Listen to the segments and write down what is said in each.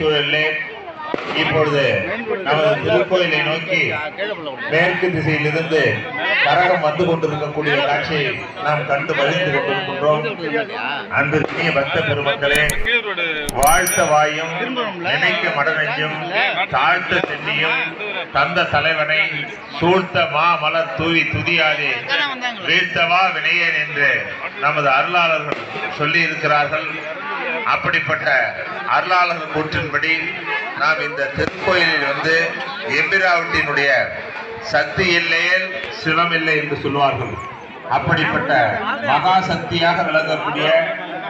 சூழலிலே இப்பொழுது நமது திருக்கோயிலை நோக்கி மேற்கு திசையிலிருந்து கரகம் வந்து கொண்டிருக்கக்கூடிய காட்சியை நாம் கண்டு மகிழ்ந்து கொண்டிருக்கின்றோம். அந்த பக்த பெருமக்களே வாழ்த்த வாயும் நினைக்க மடநெஞ்சும் தாழ்த்த சென்னியும் தந்த தலைவனை சூழ்த்த மா மலர் தூவி துதியாதே. வீழ்த்தவா வினையேன் என்று நமது அருளாளர்கள் சொல்லி இருக்கிறார்கள் அப்படிப்பட்ட அருளாளர் கூற்றின்படி நாம் இந்த திருக்கோயிலில் வந்து எம்பிராவட்டினுடைய சக்தி இல்லையேல் சிவம் இல்லை என்று சொல்வார்கள் அப்படிப்பட்ட மகா சக்தியாக விளங்கக்கூடிய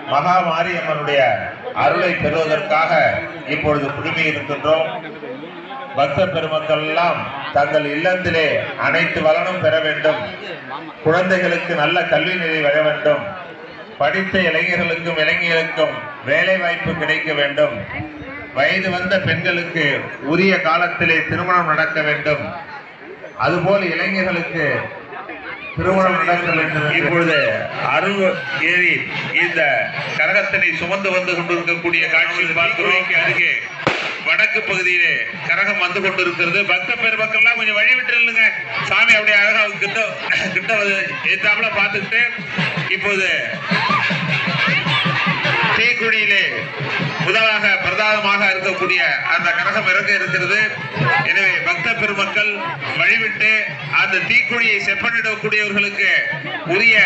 மகா மாரியம்மனுடைய அருளை பெறுவதற்காக இப்பொழுது குழுமி இருக்கின்றோம். பக்த பெருமக்கள் எல்லாம் தங்கள் இல்லத்திலே அனைத்து வளனும் பெற வேண்டும். குழந்தைகளுக்கு நல்ல கல்வி நிலை வர வேண்டும். படித்த இளைஞர்களுக்கும் இளைஞர்களுக்கும் வேலை வாய்ப்பு கிடைக்க வேண்டும். வயது வந்த பெண்களுக்கு உரிய காலத்திலே திருமணம் நடக்க வேண்டும். அதுபோல் இளைஞர்களுக்கு திருமணம் நடக்க வேண்டும். இப்பொழுது அருள் ஏறி இந்த கரகத்தினை சுமந்து வந்து கொண்டிருக்கக்கூடிய காட்சியில் பார்க்கிறோம் அருகே வடக்கு பகுதியிலே கரகம் வந்து கொண்டிருக்கிறது. பக்த பெருமக்கள்லாம் கொஞ்சம் வழி விட்டுருங்க சாமி அப்படியே அழகா கிட்ட கிட்ட வந்து ஏற்றாமல பார்த்துக்கிட்டு இப்போது தீக்குழியிலே முதலாக பிரதானமாக இருக்கக்கூடிய அந்த கரகம் இறங்க இருக்கிறது. எனவே பக்த பெருமக்கள் வழிவிட்டு அந்த தீக்குழியை செப்பனிடக்கூடியவர்களுக்கு உரிய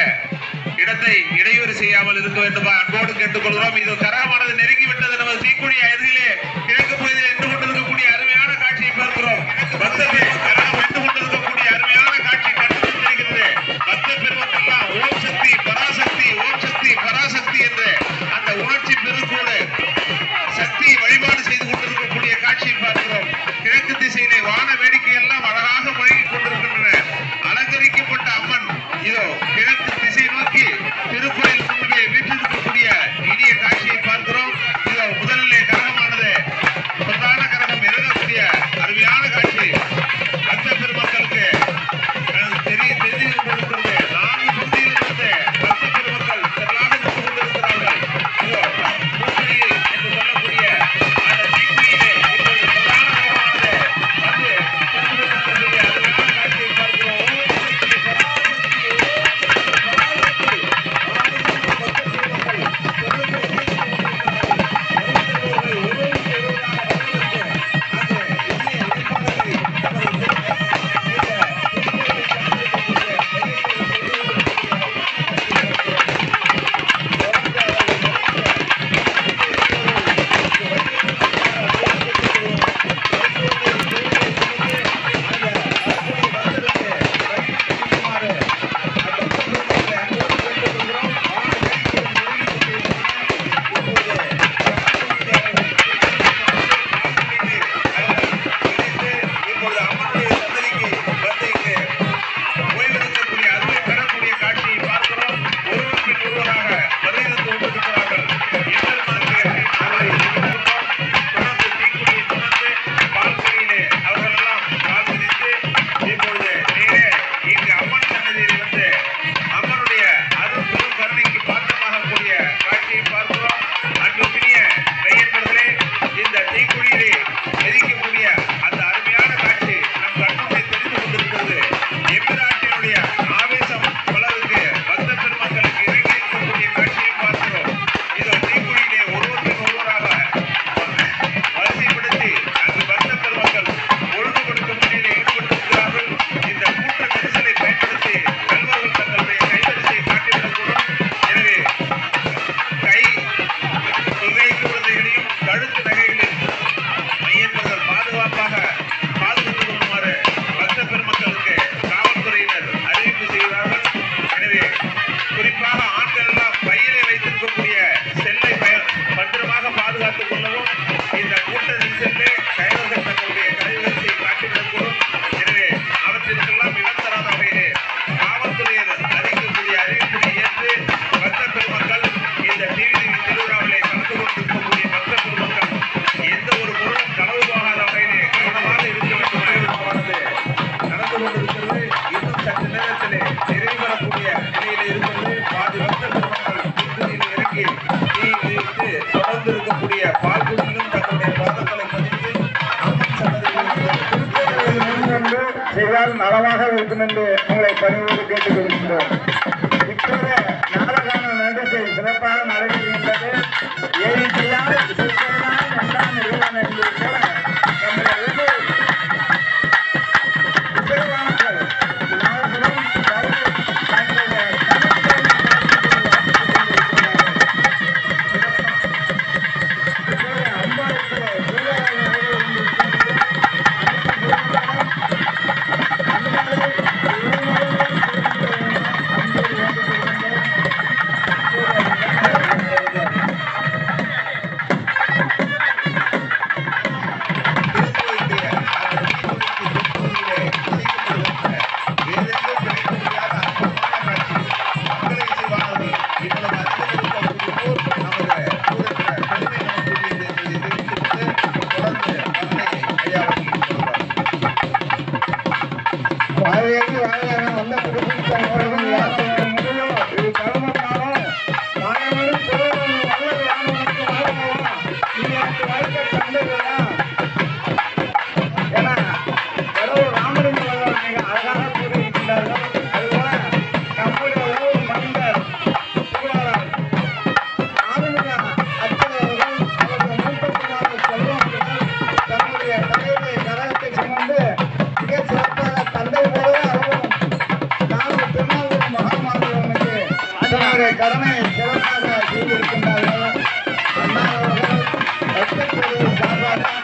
இடத்தை இடையூறு செய்யாமல் இருக்க வேண்டுமா? அன்போடு கேட்டுக்கொள்கிறோம். இது கரகமானது நெருங்கிவிட்டது. நமது தீக்குழி அருகிலே இவ்வாறு நலமாக இருக்கும் என்று உங்களை பணிவோடு கேட்டுக் கொள்கின்றோம் இப்போது நாடகான நிகழ்ச்சி சிறப்பாக நடைபெறுகின்றது. ஏழு Thank you. கடமை சிறப்பாக செய்திருக்கின்றார்கள் அண்ணா அவர்கள் சார்பாக